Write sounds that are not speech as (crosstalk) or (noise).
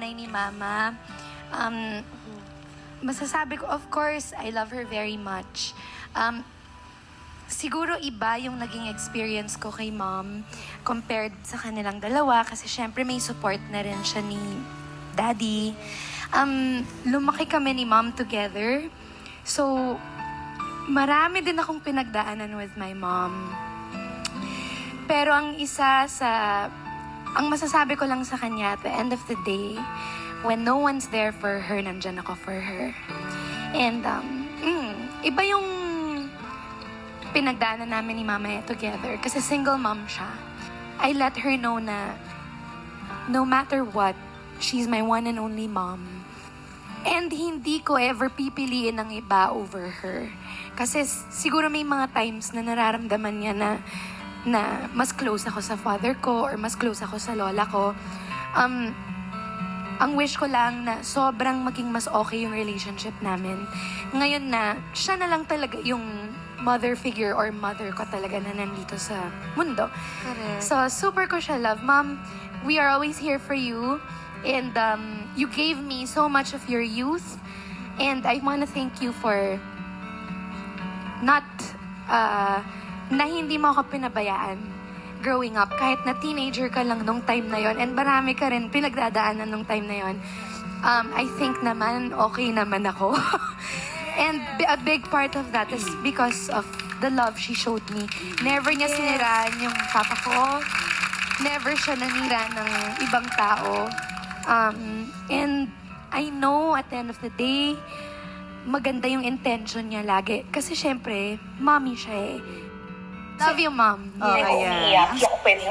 nanay ni Mama, um, masasabi ko, of course, I love her very much. Um, siguro iba yung naging experience ko kay mom compared sa kanilang dalawa kasi syempre may support na rin siya ni daddy. Um, lumaki kami ni mom together. So, marami din akong pinagdaanan with my mom. Pero ang isa sa... Ang masasabi ko lang sa kanya at the end of the day, when no one's there for her, nandyan ako for her. And, um, mm, iba yung pinagdaanan namin ni Mama together. Kasi single mom siya. I let her know na no matter what, she's my one and only mom. And hindi ko ever pipiliin ng iba over her. Kasi siguro may mga times na nararamdaman niya na na mas close ako sa father ko or mas close ako sa lola ko. Um, ang wish ko lang na sobrang maging mas okay yung relationship namin. Ngayon na, siya na lang talaga yung mother figure or mother ko talaga na nandito sa mundo. Correct. So, super ko siya love. Mom, we are always here for you. And um, you gave me so much of your youth. And I want to thank you for not, uh, na hindi mo ako pinabayaan growing up. Kahit na teenager ka lang nung time na yon And marami ka rin pinagdadaanan nung time na yon Um, I think naman, okay naman ako. (laughs) And a big part of that is because of the love she showed me. Never niya siniraan yung papa ko. Never siya nanira ng ibang tao. Um, and I know at the end of the day, maganda yung intention niya lagi. Kasi syempre, mommy siya eh. Love you, mom. Oh, Yes. ayan. umiiyak, hindi ako pwedeng